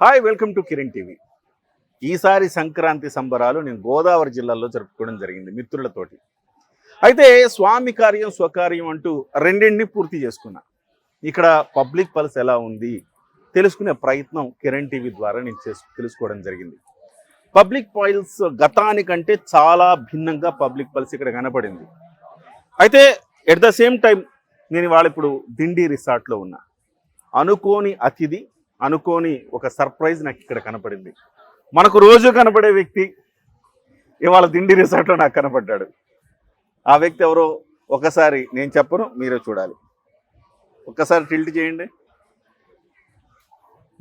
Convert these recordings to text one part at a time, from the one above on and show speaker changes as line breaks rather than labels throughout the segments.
Hi welcome to Kiran TV. ఈసారి సంక్రాంతి సంబరాలు నేను గోదావరి జిల్లాలో జరుపుకోవడం జరిగింది మిత్రులతోటి. అయితే స్వామి కార్యం స్వకార్యం అంటూ రెండింటిని పూర్తి చేసుకున్నా. ఇక్కడ పబ్లిక్ పల్స్ ఎలా ఉంది తెలుసుకునే ప్రయత్నం కిరణ్ టీవీ ద్వారా నేను చేసు తెలుసుకోవడం జరిగింది. పబ్లిక్ పల్స్ గతానికంటే చాలా భిన్నంగా పబ్లిక్ పల్స్ ఇక్కడ కనపడింది. అయితే ఎట్ ద సేమ్ టైం నేను ఇవాళ ఇప్పుడు దిండి రిసార్ట్లో ఉన్నా. అనుకోని అతిథి అనుకోని ఒక సర్ప్రైజ్ నాకు ఇక్కడ కనపడింది. మనకు రోజు కనపడే వ్యక్తి ఇవాళ దిండి రిసార్ట్లో నాకు కనపడ్డాడు. ఆ వ్యక్తి ఎవరో ఒకసారి నేను చెప్పను మీరే చూడాలి. ఒక్కసారి టిల్ట్ చేయండి.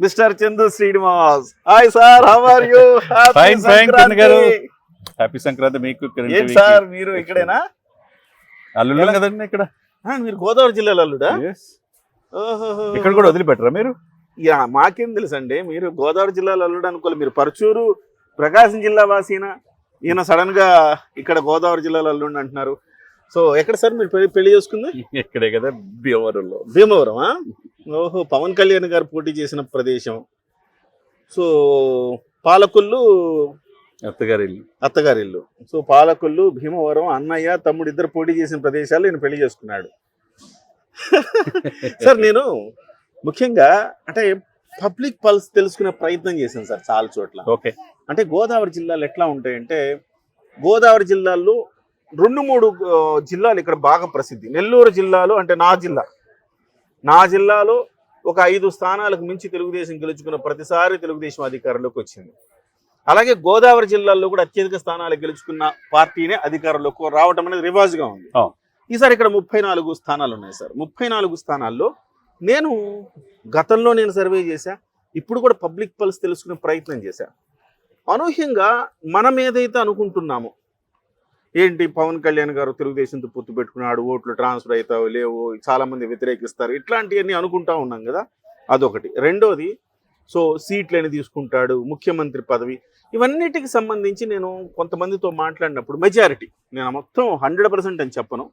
Mister Chandu Srinivas. Hi sir how are you
గారు. హ్యాపీ సంక్రాంతి మీకు
ఏం. సార్ మీరు ఇక్కడేనా?
అల్లుళ్ళం
ఎలా?
కదండి ఇక్కడ?
మీరు గోదావరి జిల్లాలో అల్లుడా.
ఇక్కడ కూడా వదిలిపెట్టరా మీరు?
యా మాకేం తెలుసండి మీరు గోదావరి జిల్లాలో అల్లుడు అనుకోలే మీరు పరచూరు ప్రకాశం జిల్లా వాసీనా? ఈయన సడన్గా ఇక్కడ గోదావరి జిల్లాలో అల్లుడు అంటున్నారు. సో ఎక్కడ సార్ మీరు పెళ్ళి- పెళ్ళి చేసుకుంది?
ఇక్కడే కదా భీమవరంలో.
భీమవరమా? ఓహో పవన్ కళ్యాణ్ గారు పోటీ చేసిన ప్రదేశం. సో పాలకొల్లు
అత్తగారి ఇల్లు
అత్తగారి ఇల్లు సో పాలకొల్లు భీమవరం అన్నయ్య తమ్ముడు ఇద్దరు పోటీ చేసిన ప్రదేశాలు నేను పెళ్ళి చేసుకున్నాడు. సార్ నేను ముఖ్యంగా అంటే పబ్లిక్ పల్స్ తెలుసుకునే ప్రయత్నం చేశాను సార్ చాలా చోట్ల.
ఓకే.
అంటే గోదావరి జిల్లాలు ఎట్లా ఉంటాయంటే గోదావరి జిల్లాల్లో రెండు మూడు జిల్లాలు ఇక్కడ బాగా ప్రసిద్ధి. నెల్లూరు జిల్లాలో అంటే నా జిల్లా. నా జిల్లాలో ఒక ఐదు స్థానాలకు మించి తెలుగుదేశం గెలుచుకున్న ప్రతిసారి తెలుగుదేశం అధికారంలోకి వచ్చింది. అలాగే గోదావరి జిల్లాల్లో కూడా అత్యధిక స్థానాలు గెలుచుకున్న పార్టీనే అధికారంలోకి రావటం అనేది రివాజ్గా ఉంది. ఈసారి ఇక్కడ ముప్పై నాలుగు స్థానాలు ఉన్నాయి సార్. ముప్పై నాలుగు స్థానాల్లో నేను గతంలో నేను సర్వే చేశా ఇప్పుడు కూడా పబ్లిక్ పల్స్ తెలుసుకునే ప్రయత్నం చేశా. అనూహ్యంగా మనం ఏదైతే అనుకుంటున్నామో ఏంటి పవన్ కళ్యాణ్ గారు తెలుగుదేశంతో పొత్తు పెట్టుకున్నాడు ఓట్లు ట్రాన్స్ఫర్ అవుతావు లేవు చాలామంది వ్యతిరేకిస్తారు ఇట్లాంటివన్నీ అనుకుంటా ఉన్నాం కదా అదొకటి. రెండోది సో సీట్లని తీసుకుంటాడు ముఖ్యమంత్రి పదవి ఇవన్నిటికి సంబంధించి నేను కొంతమందితో మాట్లాడినప్పుడు మెజారిటీ నేను మొత్తం హండ్రెడ్ పర్సెంట్ అని చెప్పను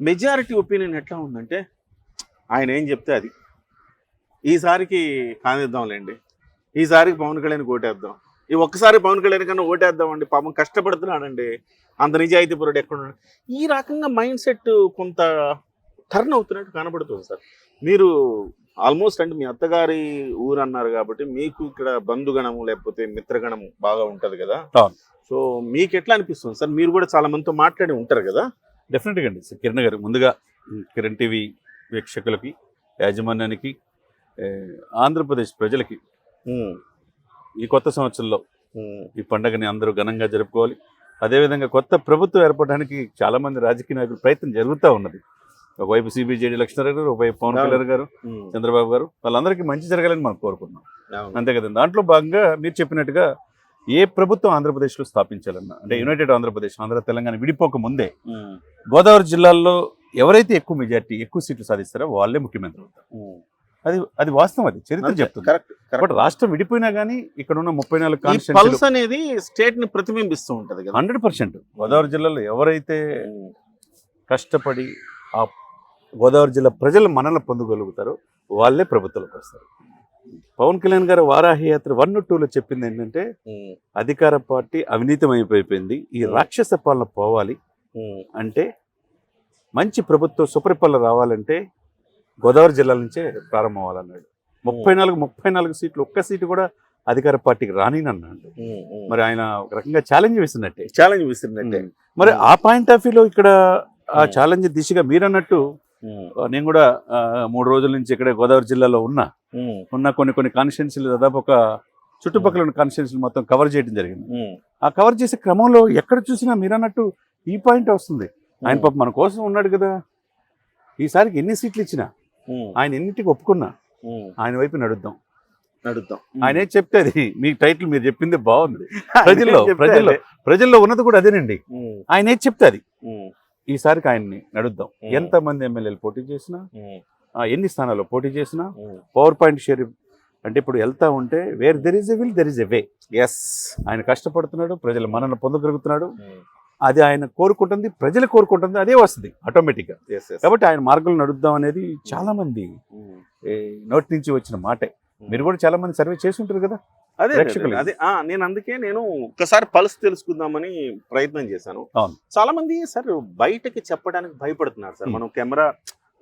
మెజారిటీ ఒపీనియన్ ఎట్లా ఉందంటే ఆయన ఏం చెప్తే అది. ఈసారికి కానిద్దాంలేండి. ఈసారికి పవన్ కళ్యాణ్ ఓటేద్దాం. ఈ ఒక్కసారి పవన్ కళ్యాణ్ కన్నా ఓటేద్దామండి. పాపం కష్టపడుతున్నాడండి. అంత నిజాయితీ పరుడు ఎక్కడున్నాడు ఈ రకంగా మైండ్ సెట్ కొంత టర్న్ అవుతున్నట్టు కనబడుతుంది సార్. మీరు ఆల్మోస్ట్ అంటే మీ అత్తగారి ఊరు అన్నారు కాబట్టి మీకు ఇక్కడ బంధుగణము లేకపోతే మిత్రగణము బాగా ఉంటది కదా. సో మీకు ఎట్లా అనిపిస్తుంది సార్? మీరు కూడా చాలా మందితో మాట్లాడి ఉంటారు కదా.
డెఫినెట్గా అండి కిరణ్ గారు ముందుగా కిరణ్ టీవీ వీక్షకులకి యాజమాన్యానికి ఆంధ్రప్రదేశ్ ప్రజలకి ఈ కొత్త సంవత్సరంలో ఈ పండుగని అందరూ ఘనంగా జరుపుకోవాలి. అదేవిధంగా కొత్త ప్రభుత్వం ఏర్పడడానికి చాలా మంది రాజకీయ నాయకులు ప్రయత్నం జరుగుతూ ఉన్నది. ఒకవైపు సిబిజేడి లక్ష్మణరావు గారు ఒకవైపు పవన్ కళ్యాణ్ గారు చంద్రబాబు గారు వాళ్ళందరికీ మంచి జరగాలని మనం కోరుకుంటున్నాం.
అవును.
అంతే కదండి దాంట్లో భాగంగా మీరు చెప్పినట్టుగా ఏ ప్రభుత్వం ఆంధ్రప్రదేశ్లో స్థాపించాలన్నా అంటే యునైటెడ్ ఆంధ్రప్రదేశ్ ఆంధ్ర తెలంగాణ విడిపోక ముందే గోదావరి జిల్లాల్లో ఎవరైతే ఎక్కువ మెజార్టీ ఎక్కువ సీట్లు సాధిస్తారో వాళ్ళే ముఖ్యమంత్రి అవుతారు. అది అది వాస్తవం అది చరిత్ర చెప్తుంది. బట్ రాష్ట్రం విడిపోయినా కానీ ఇక్కడ ఉన్న ముప్పై నాలుగు
ఈ పల్స్ అనేది స్టేట్ని ప్రతిబింబిస్తూ ఉంటది
హండ్రెడ్ పర్సెంట్. గోదావరి జిల్లాలో ఎవరైతే కష్టపడి ఆ గోదావరి జిల్లా ప్రజలు మనల్ని పొందగలుగుతారో వాళ్ళే ప్రభుత్వంలోకి వస్తారు. పవన్ కళ్యాణ్ గారు వారాహి యాత్ర వన్ టూలో చెప్పింది ఏంటంటే అధికార పార్టీ అవినీతమైపోయింది. ఈ
Hmm.
రాక్షస పాలన పోవాలి అంటే మంచి ప్రభుత్వం సుపరిపాలన రావాలంటే గోదావరి జిల్లా నుంచే ప్రారంభం అవ్వాలన్నాడు ముప్పై నాలుగు ముప్పై నాలుగు సీట్లు ఒక్క సీటు కూడా అధికార పార్టీకి రానినన్నాడు. మరి ఆయన ఒక రకంగా ఛాలెంజ్ వేసినట్టే.
ఛాలెంజ్ విసిరినట్టే
మరి ఆ పాయింట్ ఆఫ్ వ్యూలో ఇక్కడ ఆ. ఛాలెంజ్ దిశగా మీరన్నట్టు నేను కూడా మూడు రోజుల నుంచి ఇక్కడ గోదావరి జిల్లాలో ఉన్నా. ఉన్న కొన్ని కొన్ని కాన్స్టిట్యున్సీలు దాదాపు ఒక చుట్టుపక్కల ఉన్న కాన్స్టిట్యున్సీలు మొత్తం కవర్ చేయడం జరిగింది. ఆ కవర్ చేసే క్రమంలో ఎక్కడ చూసినా మీరన్నట్టు ఈ పాయింట్ వస్తుంది. ఆయన పాప మన కోసం ఉన్నాడు కదా. ఈసారికి ఎన్ని సీట్లు ఇచ్చినా ఆయన ఎన్నిటికి ఒప్పుకున్నా ఆయన వైపు నడుద్దాం.
నడుద్దాం.
ఆయన ఏం చెప్తే అది. మీ టైటిల్ మీరు చెప్పింది బాగుంది. ప్రజల్లో ప్రజల్లో. ప్రజల్లో ఉన్నది కూడా అదేనండి. ఆయన ఏం చెప్తే అది. ఈసారికి ఆయన్ని నడుద్దాం.
ఉమ్.
ఎంతమంది ఎమ్మెల్యేలు పోటీ చేసినా ఎన్ని స్థానాల్లో పోటీ చేసినా. పవర్ పాయింట్ షేర్ అంటే ఇప్పుడు వెళ్తా ఉంటే where there is a will there is a way
yes
ఆయన కష్టపడుతున్నాడు ప్రజల మనల్ని పొందగలుగుతున్నాడు. అది ఆయన కోరుకుంటుంది ప్రజలు కోరుకుంటుంది అదే వస్తుంది ఆటోమేటిక్గా కాబట్టి ఆయన మార్గంలో నడుద్దాం అనేది చాలా మంది
ఉమ్,
ఏ, నోటి నుంచి వచ్చిన మాటే. మీరు కూడా చాలా మంది సర్వే చేసి ఉంటారు కదా?
అదే అదే, నేను అందుకే నేను ఒకసారి పల్స్ తెలుసుకుందామని ప్రయత్నం చేశాను. చాలా మంది సార్ బయటకి చెప్పడానికి భయపడుతున్నారు సార్.
Hmm.
మనం కెమెరా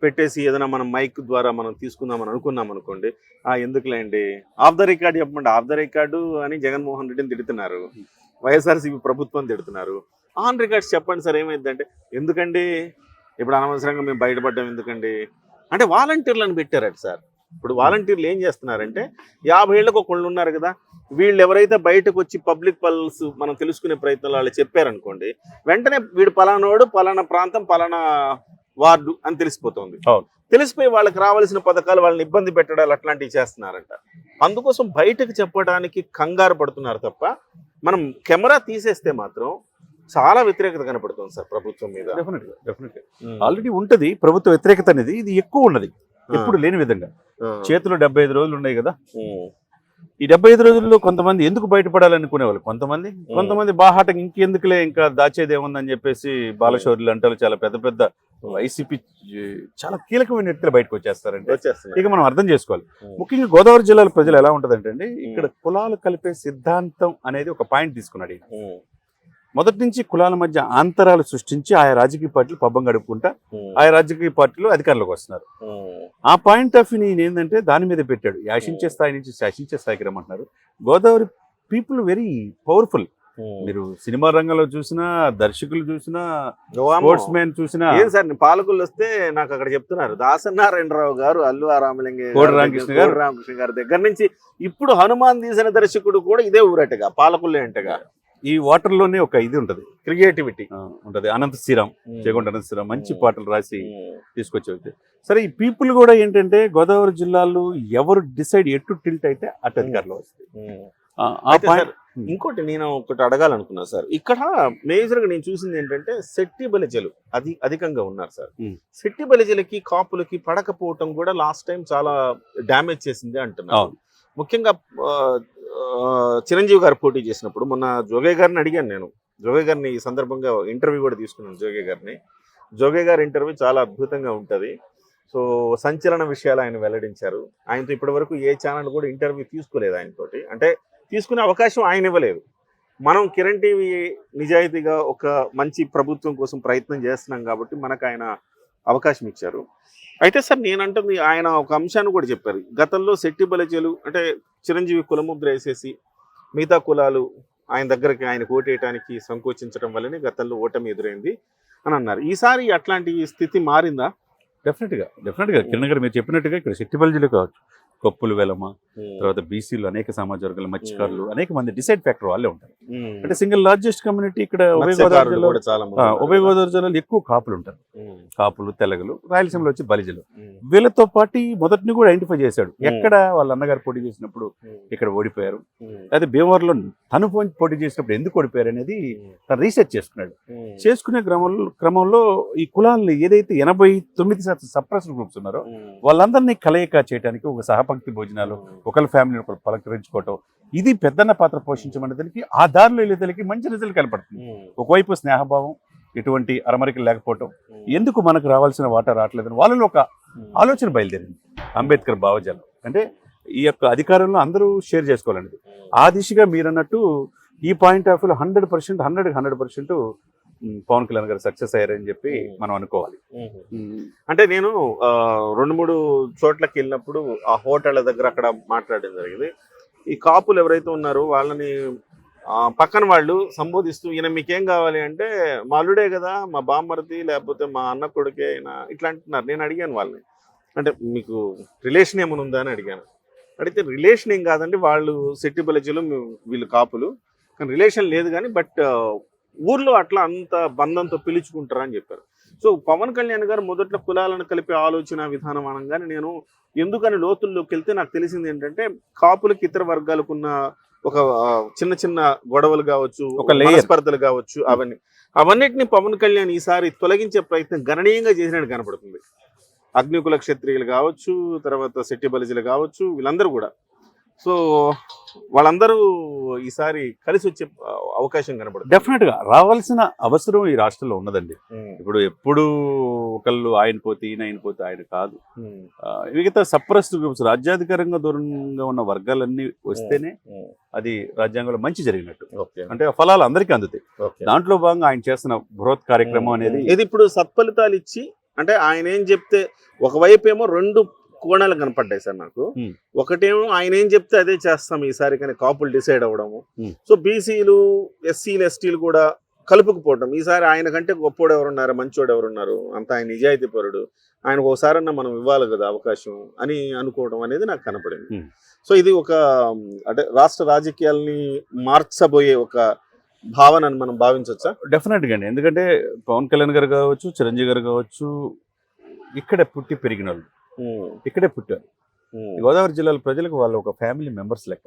పెట్టేసి ఏదైనా మనం మైక్ ద్వారా మనం తీసుకుందామని అనుకున్నాం అనుకోండి ఆ ఎందుకులేండి? ఆఫ్ ద రికార్డ్ చెప్పమంటే ఆఫ్ ద రికార్డు అని జగన్మోహన్ రెడ్డిని తిడుతున్నారు. వైఎస్ఆర్సీపీ ప్రభుత్వం తిడుతున్నారు. ఆన్ రికార్డ్స్ చెప్పండి సార్ ఏమైందంటే ఎందుకండి? ఇప్పుడు అనవసరంగా మేము బయటపడ్డాం ఎందుకండి? అంటే వాలంటీర్లను పెట్టారట సార్. ఇప్పుడు వాలంటీర్లు ఏం చేస్తున్నారంటే యాభై ఏళ్ళకు ఒకళ్ళు ఉన్నారు కదా వీళ్ళు ఎవరైతే బయటకు వచ్చి పబ్లిక్ పల్స్ మనం తెలుసుకునే ప్రయత్నంలో వాళ్ళు చెప్పారనుకోండి వెంటనే వీడు పలానోడు పలానా ప్రాంతం పలానా వార్డు అని తెలిసిపోతుంది. తెలిసిపోయి వాళ్ళకి రావాల్సిన పథకాలు వాళ్ళని ఇబ్బంది పెట్టడాలు అట్లాంటివి చేస్తున్నారంట. అందుకోసం బయటకు చెప్పడానికి కంగారు పడుతున్నారు తప్ప మనం కెమెరా తీసేస్తే మాత్రం చాలా వ్యతిరేకత కనపడుతుంది సార్ ప్రభుత్వం మీద.
ఆల్రెడీ ఉంటది. ప్రభుత్వ వ్యతిరేకత అనేది ఇది ఎక్కువ ఉన్నది. ఎప్పుడు లేని విధంగా. చేతిలో డెబ్బై ఐదు రోజులు ఉన్నాయి కదా. ఈ డెబ్బై ఐదు రోజుల్లో కొంతమంది ఎందుకు బయటపడాలనుకునే వాళ్ళు కొంతమంది కొంతమంది బాహాటం ఇంకెందుకులే ఇంకా దాచేది ఏముందని చెప్పేసి బాలశౌర్యులు అంటారు. చాలా పెద్ద పెద్ద వైసీపీ చాలా కీలకమైన వ్యక్తులు బయటకు వచ్చేస్తారండి. ఇక మనం అర్థం చేసుకోవాలి. ముఖ్యంగా గోదావరి జిల్లాల ప్రజలు ఎలా ఉంటదంటే ఇక్కడ కులాలు కలిపే సిద్ధాంతం అనేది ఒక పాయింట్ తీసుకున్నాడు మొదటి నుంచి కులాల మధ్య అంతరాలు సృష్టించి ఆయా రాజకీయ పార్టీలు పబ్బం గడుపుకుంటా
ఉమ్,
ఆయా రాజకీయ పార్టీలు అధికారంలోకి వస్తున్నారు.
ఉమ్,
ఆ పాయింట్ ఆఫ్ వ్యూ నేను ఏంటంటే దాని మీద పెట్టాడు. యాశించే స్థాయి నుంచి శాసించే స్థాయికి రమ్మంటున్నారు. Godavari people very powerful. మీరు సినిమా రంగంలో చూసినా దర్శకులు చూసినా. స్పోర్ట్స్ మ్యాన్ చూసినా
ఏం సార్ పాలకులు వస్తే నాకు అక్కడ చెప్తున్నారు. దాసనారాయణరావు గారు అల్లు రామలింగ
కోడి రామకృష్ణ గారు.
రామకృష్ణ గారి దగ్గర నుంచి ఇప్పుడు హనుమాన్ తీసిన దర్శకుడు కూడా ఇదే ఊరటగా పాలకులే అంటగా.
ఈ వాటర్లోనే ఒక ఇది ఉంటది.
క్రియేటివిటీ
ఉంటది. అనంత శ్రీరామ్ చేకొండ అనంత శ్రీరామ్ మంచి పాటలు రాసి తీసుకొచ్చే వ్యక్తి. సరే ఈ పీపుల్ కూడా ఏంటంటే గోదావరి జిల్లాలో ఎవరు డిసైడ్ ఎటు టిల్ట్ అయితే అటు అధికారంలో వస్తుంది. పాయింట్
ఇంకోటి నేను ఒకటి అడగాలనుకున్నా సార్. ఇక్కడ మేజర్గా నేను చూసింది ఏంటంటే శెట్టి బలిజలు అది అధికంగా ఉన్నారు సార్. శెట్టి బలిజలకి కాపులకి పడకపోవటం కూడా లాస్ట్ టైం చాలా డ్యామేజ్ చేసింది అంటున్నారు. ముఖ్యంగా చిరంజీవి గారు పోటీ చేసినప్పుడు మొన్న జోగే గారిని అడిగాను నేను. జోగే గారిని ఈ సందర్భంగా ఇంటర్వ్యూ కూడా తీసుకున్నాను జోగే గారిని. జోగే గారి ఇంటర్వ్యూ చాలా అద్భుతంగా ఉంటుంది. సో సంచలన విషయాలు ఆయన వెల్లడించారు. ఆయనతో ఇప్పటివరకు ఏ ఛానల్ కూడా ఇంటర్వ్యూ తీసుకోలేదు ఆయనతోటి. అంటే తీసుకునే అవకాశం ఆయన ఇవ్వలేదు. మనం కిరణ్ టీవీ నిజాయితీగా ఒక మంచి ప్రభుత్వం కోసం ప్రయత్నం చేస్తున్నాం కాబట్టి మనకు ఆయన అవకాశం ఇచ్చారు. అయితే సార్ నేనంటుంది ఆయన ఒక అంశాన్ని కూడా చెప్పారు. గతంలో శెట్టి బలజలు అంటే చిరంజీవి కులముద్ర వేసేసి మిగతా కులాలు ఆయన దగ్గరికి ఆయన ఓటేయటానికి సంకోచించడం వల్లనే గతంలో ఓటమి ఎదురైంది అని అన్నారు. ఈసారి అట్లాంటి స్థితి మారిందా?
డెఫినెట్గా డెఫినెట్గా కిరణ్ గారు మీరు చెప్పినట్టుగా ఇక్కడ శెట్టిపల్లి జిల్లా కావచ్చు. కొప్పులు వెలమ? తర్వాత బీసీలు అనేక సమాజ వర్గాలు మత్స్యకారులు అనేక మంది డిసైడ్ ఫ్యాక్టర్ వాళ్ళే ఉంటారు. అంటే సింగిల్ లార్జెస్ట్ కమ్యూనిటీ ఇక్కడ ఉభయ గోదావరి జిల్లా. ఉభయ గోదావరి జిల్లాలో ఎక్కువ కాపులు ఉంటారు. కాపులు తెలగలు రాయలసీమలో వచ్చి బలిజలు. వీళ్ళతో పాటు మొదటిని కూడా ఐడెంటిఫై చేశాడు. ఎక్కడ వాళ్ళ అన్నగారు పోటీ చేసినప్పుడు ఇక్కడ ఓడిపోయారు. అదే భీమవరంలో తను పోటీ చేసినప్పుడు ఎందుకు ఓడిపోయారు అనేది తను రీసెర్చ్ చేసుకున్నాడు చేసుకునే క్రమంలో క్రమంలో ఈ కులాలను ఏదైతే ఎనభై తొమ్మిది శాతం సప్రెస్ గ్రూప్స్ ఉన్నారో వాళ్ళందరినీ కలయిక చేయడానికి ఒక సహపంక్తి భోజనాలు ఒకరి ఫ్యామిలీని ఒకరు పలకరించుకోవటం ఇది పెద్దన్న పాత్ర పోషించమనేదానికి ఆ దారిలో వెళ్ళేదానికి మంచి రిజల్ట్ కనపడుతుంది. ఒకవైపు స్నేహభావం ఎటువంటి అరమరికలు లేకపోవటం ఎందుకు మనకు రావాల్సిన వాటా రావట్లేదని వాళ్ళలో ఒక ఆలోచన బయలుదేరింది. అంబేద్కర్ భావజాలం. అంటే ఈ యొక్క అధికారంలో అందరూ షేర్ చేసుకోవాలనేది. ఆ దిశగా మీరన్నట్టు ఈ పాయింట్ ఆఫ్ వ్యూలో hundred percent hundred hundred percent Pawan Kalyan garu success అయ్యారని చెప్పి మనం అనుకోవాలి.
అంటే నేను రెండు మూడు చోట్లకి వెళ్ళినప్పుడు ఆ హోటళ్ళ దగ్గర అక్కడ మాట్లాడడం జరిగింది. ఈ కాపులు ఎవరైతే ఉన్నారో వాళ్ళని పక్కన వాళ్ళు సంబోధిస్తూ ఈయన మీకేం కావాలి అంటే మా అల్లుడే కదా మా బామ్మర్ది లేకపోతే మా అన్న కొడుకే అయినా ఇట్లా అంటున్నారు. నేను అడిగాను వాళ్ళని. అంటే మీకు రిలేషన్ ఏమైనా ఉందా? అని అడిగాను. అడిగితే రిలేషన్ ఏం కాదండి వాళ్ళు సెట్టి బలజలు వీళ్ళు కాపులు. కానీ రిలేషన్ లేదు కానీ బట్ ఊర్లో అట్లా అంత బంధంతో పిలుచుకుంటారు అని చెప్పారు. సో పవన్ కళ్యాణ్ గారు మొదట్లో కులాలను కలిపే ఆలోచన విధానం అనగానే నేను ఎందుకని లోతుల్లోకి వెళ్తే నాకు తెలిసింది ఏంటంటే కాపులకి ఇతర వర్గాలకు ఉన్న ఒక చిన్న చిన్న గొడవలు కావచ్చు
ఒక.
మనస్పర్ధలు కావచ్చు అవన్నీ. అవన్నిటిని పవన్ కళ్యాణ్ ఈసారి తొలగించే ప్రయత్నం గణనీయంగా చేసినట్టు కనపడుతుంది. అగ్నికుల క్షత్రియులు కావచ్చు తర్వాత శెట్టి బలిజలు కావచ్చు వీళ్ళందరూ కూడా. సో వాళ్ళందరూ ఈసారి కలిసి వచ్చే అవకాశం కనబడుతుంది.
డెఫినెట్గా రావాల్సిన అవసరం ఈ రాష్ట్రంలో ఉన్నదండి. ఇప్పుడు ఎప్పుడు ఒకళ్ళు ఆయన పోతే ఈయన ఆయన పోతే ఆయన కాదు. మిగతా సప్రెస్డ్ గ్రూప్స్ రాజ్యాధికారంగా దూరంగా ఉన్న వర్గాలన్నీ వస్తేనే అది రాజ్యాంగంలో మంచి జరిగినట్టు. అంటే ఫలాలు అందరికీ అందుతాయి. దాంట్లో భాగంగా ఆయన చేస్తున్న బృహత్ కార్యక్రమం అనేది
ఇది ఇప్పుడు సత్ఫలితాలు ఇచ్చి అంటే ఆయన ఏం చెప్తే ఒకవైపు ఏమో రెండు కోణాలు కనపడ్డాయి సార్ నాకు. ఒకటేమో ఆయన ఏం చెప్తే అదే చేస్తాం ఈసారి కానీ కాపులు డిసైడ్ అవ్వడము. సో బీసీలు ఎస్సీలు ఎస్టీలు కూడా కలుపుకుపోవడం ఈసారి ఆయన కంటే గొప్పోడు ఎవరున్నారు మంచోడు ఎవరున్నారు అంత ఆయన నిజాయితీ పరుడు. ఆయనకు ఒకసారన్నా మనం ఇవ్వాలి కదా అవకాశం అని అనుకోవడం అనేది నాకు కనపడింది. సో ఇది ఒక అంటే రాష్ట్ర రాజకీయాల్ని మార్చబోయే ఒక భావనని మనం భావించవచ్చా?
డెఫినెట్గా అండి. ఎందుకంటే పవన్ కళ్యాణ్ గారు కావచ్చు చిరంజీవి గారు కావచ్చు ఇక్కడే పుట్టి పెరిగిన వాళ్ళు. ఇక్కడే పుట్టారు. గోదావరి జిల్లాల ప్రజలకు వాళ్ళు ఒక ఫ్యామిలీ మెంబర్స్ లెక్క.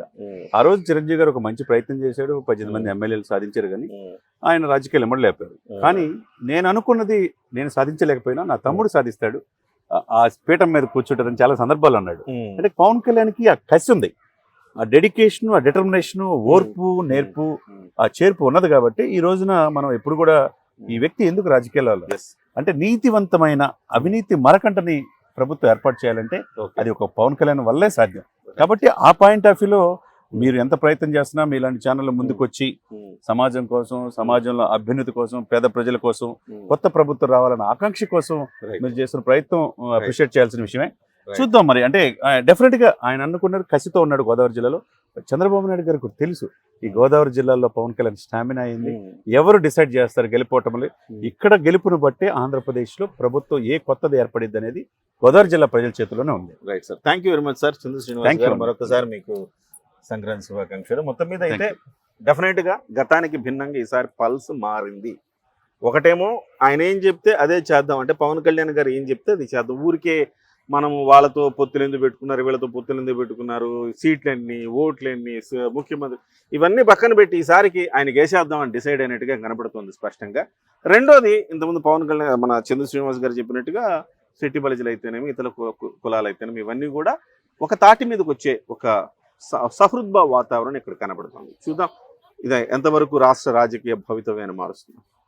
ఆ రోజు చిరంజీవి గారు ఒక మంచి ప్రయత్నం చేశాడు పద్దెనిమిది మంది ఎమ్మెల్యేలు సాధించారు కానీ ఆయన రాజకీయాలు ఎమ్మడలేపారు కానీ నేను అనుకున్నది నేను సాధించలేకపోయినా నా తమ్ముడు సాధిస్తాడు ఆ- పీఠం మీద కూర్చుంటారని చాలా సందర్భాలు అన్నాడు. అంటే పవన్ కళ్యాణ్కి ఆ కసి ఉంది. ఆ డెడికేషన్ ఆ డిటర్మినేషన్ ఓర్పు నేర్పు ఆ చేర్పు ఉన్నది కాబట్టి ఈ రోజున మనం ఎప్పుడు కూడా ఈ వ్యక్తి ఎందుకు రాజకీయాల్లో అంటే నీతివంతమైన అవినీతి మరకంటని ప్రభుత్వం ఏర్పాటు చేయాలంటే అది ఒక పవన్ కళ్యాణ్ వల్లే సాధ్యం. కాబట్టి ఆ పాయింట్ ఆఫ్ వ్యూలో మీరు ఎంత ప్రయత్నం చేసినా మీలాంటి ఛానల్ ముందుకు వచ్చి సమాజం కోసం సమాజంలో అభ్యున్నతి కోసం పేద ప్రజల కోసం కొత్త ప్రభుత్వం రావాలన్న ఆకాంక్ష కోసం మీరు చేస్తున్న ప్రయత్నం అప్రిషియేట్ చేయాల్సిన విషయమే. చూద్దాం మరి. అంటే డెఫినెట్గా ఆయన అనుకున్నారు కసితో ఉన్నాడు గోదావరి జిల్లాలో. చంద్రబాబు నాయుడు గారికి తెలుసు ఈ గోదావరి జిల్లాలో పవన్ కళ్యాణ్ స్టామినా అయింది. ఎవరు డిసైడ్ చేస్తారు గెలిపోవటం ఇక్కడ గెలుపును బట్టే ఆంధ్రప్రదేశ్లో ప్రభుత్వం ఏ కొత్తది ఏర్పడిద్ది అనేది గోదావరి జిల్లా ప్రజల చేతిలోనే ఉంది.
Right sir thank you very much sir Chandra Srinivas. Garu మరొకసారి మీకు సంక్రాంతి శుభాకాంక్షలు. మొత్తం మీద అయితే డెఫినెట్గా గతానికి భిన్నంగా ఈసారి పల్స్ మారింది. ఒకటేమో ఆయన ఏం చెప్తే అదే చేద్దాం. అంటే పవన్ కళ్యాణ్ గారు ఏం చెప్తే అది చేద్దాం. ఊరికే మనము వాళ్ళతో పొత్తులు ఎందుకు పెట్టుకున్నారు వీళ్ళతో పొత్తులు ఎందుకు పెట్టుకున్నారు సీట్లన్నీ ఓట్లన్నీ ముఖ్యమంత్రి ఇవన్నీ పక్కన పెట్టి ఈసారికి ఆయన వేసేద్దాం అని డిసైడ్ అయినట్టుగా కనపడుతుంది స్పష్టంగా. రెండోది ఇంతకుముందు పవన్ కళ్యాణ్ మన చంద్ర శ్రీనివాస్ గారు చెప్పినట్టుగా శెట్టి బలిజలు అయితేనేమి ఇతర కు- కులాలు అయితేనేమి ఇవన్నీ కూడా ఒక తాటి మీదకి వచ్చే ఒక స- సహృద్భావ వాతావరణం ఇక్కడ కనబడుతుంది చూద్దాం. ఇది ఎంతవరకు రాష్ట్ర రాజకీయ భవితవ్యాన్ని మారుస్తుంది.